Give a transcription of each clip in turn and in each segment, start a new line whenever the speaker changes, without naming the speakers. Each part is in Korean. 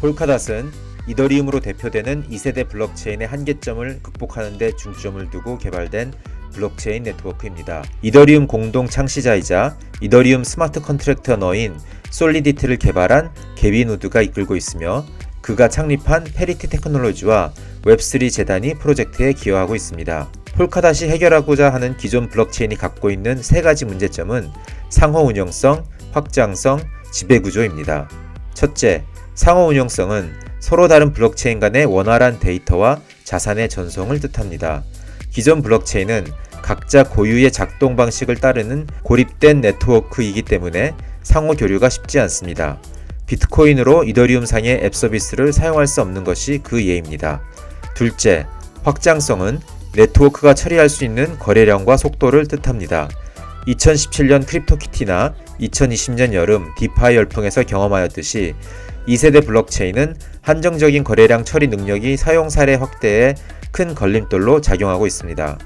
폴카닷은 이더리움으로 대표되는 2세대 블록체인의 한계점을 극복하는 데 중점을 두고 개발된 블록체인 네트워크입니다. 이더리움 공동 창시자이자 이더리움 스마트 컨트랙트 언어인 솔리디티를 개발한 게빈 우드가 이끌고 있으며 그가 창립한 페리티 테크놀로지와 웹3 재단이 프로젝트에 기여하고 있습니다. 폴카닷이 해결하고자 하는 기존 블록체인이 갖고 있는 세 가지 문제점은 상호 운영성, 확장성, 지배 구조입니다. 첫째, 상호 운영성은 서로 다른 블록체인 간의 원활한 데이터와 자산의 전송을 뜻합니다. 기존 블록체인은 각자 고유의 작동 방식을 따르는 고립된 네트워크이기 때문에 상호 교류가 쉽지 않습니다. 비트코인으로 이더리움 상의 앱 서비스를 사용할 수 없는 것이 그 예입니다. 둘째, 확장성은 네트워크가 처리할 수 있는 거래량과 속도를 뜻합니다. 2017년 크립토키티나 2020년 여름 디파이 열풍에서 경험하였듯이 2세대 블록체인은 한정적인 거래량 처리 능력이 사용 사례 확대에 큰 걸림돌로 작용하고 있습니다.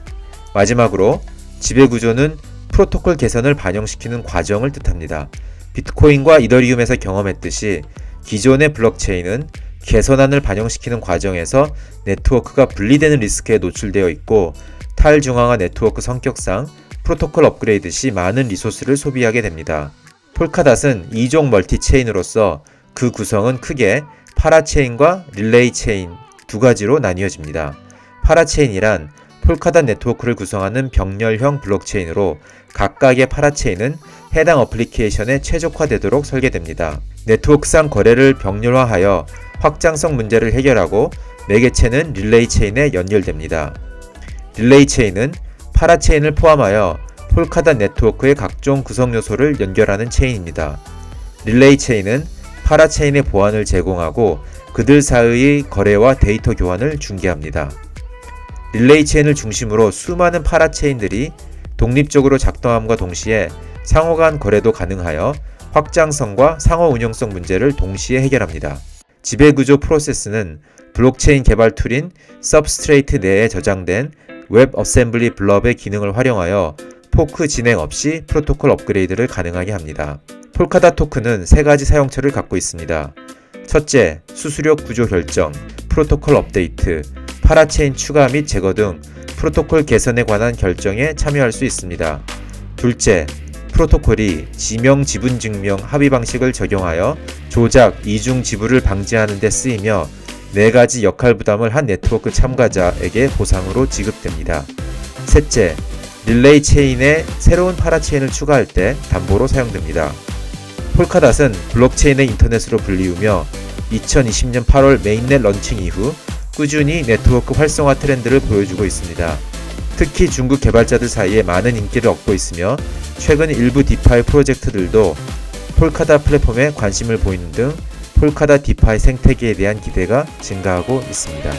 마지막으로 지배 구조는 프로토콜 개선을 반영시키는 과정을 뜻합니다. 비트코인과 이더리움에서 경험했듯이 기존의 블록체인은 개선안을 반영시키는 과정에서 네트워크가 분리되는 리스크에 노출되어 있고 탈중앙화 네트워크 성격상 프로토콜 업그레이드 시 많은 리소스를 소비하게 됩니다. 폴카닷은 2종 멀티체인으로서 그 구성은 크게 파라체인과 릴레이 체인 두 가지로 나뉘어집니다. 파라체인이란 폴카닷 네트워크를 구성하는 병렬형 블록체인으로 각각의 파라체인은 해당 어플리케이션에 최적화되도록 설계됩니다. 네트워크상 거래를 병렬화하여 확장성 문제를 해결하고 매개체는 릴레이 체인에 연결됩니다. 릴레이 체인은 파라체인을 포함하여 폴카닷 네트워크의 각종 구성 요소를 연결하는 체인입니다. 릴레이 체인은 파라체인의 보안을 제공하고 그들 사이의 거래와 데이터 교환을 중개합니다. 릴레이 체인을 중심으로 수많은 파라체인들이 독립적으로 작동함과 동시에 상호 간 거래도 가능하여 확장성과 상호 운영성 문제를 동시에 해결합니다. 지배구조 프로세스는 블록체인 개발 툴인 서브스트레이트 내에 저장된 웹 어셈블리 블럽의 기능을 활용하여 포크 진행 없이 프로토콜 업그레이드를 가능하게 합니다. 폴카닷 토큰은 세 가지 사용처를 갖고 있습니다. 첫째, 수수료 구조 결정, 프로토콜 업데이트, 파라체인 추가 및 제거 등 프로토콜 개선에 관한 결정에 참여할 수 있습니다. 둘째, 프로토콜이 지명 지분 증명 합의 방식을 적용하여 조작, 이중 지불을 방지하는 데 쓰이며 네 가지 역할 부담을 한 네트워크 참가자에게 보상으로 지급됩니다. 셋째, 릴레이 체인에 새로운 파라체인을 추가할 때 담보로 사용됩니다. 폴카닷은 블록체인의 인터넷으로 불리우며 2020년 8월 메인넷 런칭 이후 꾸준히 네트워크 활성화 트렌드를 보여주고 있습니다. 특히 중국 개발자들 사이에 많은 인기를 얻고 있으며 최근 일부 디파이 프로젝트들도 폴카닷 플랫폼에 관심을 보이는 등 폴카닷 디파이 생태계에 대한 기대가 증가하고 있습니다.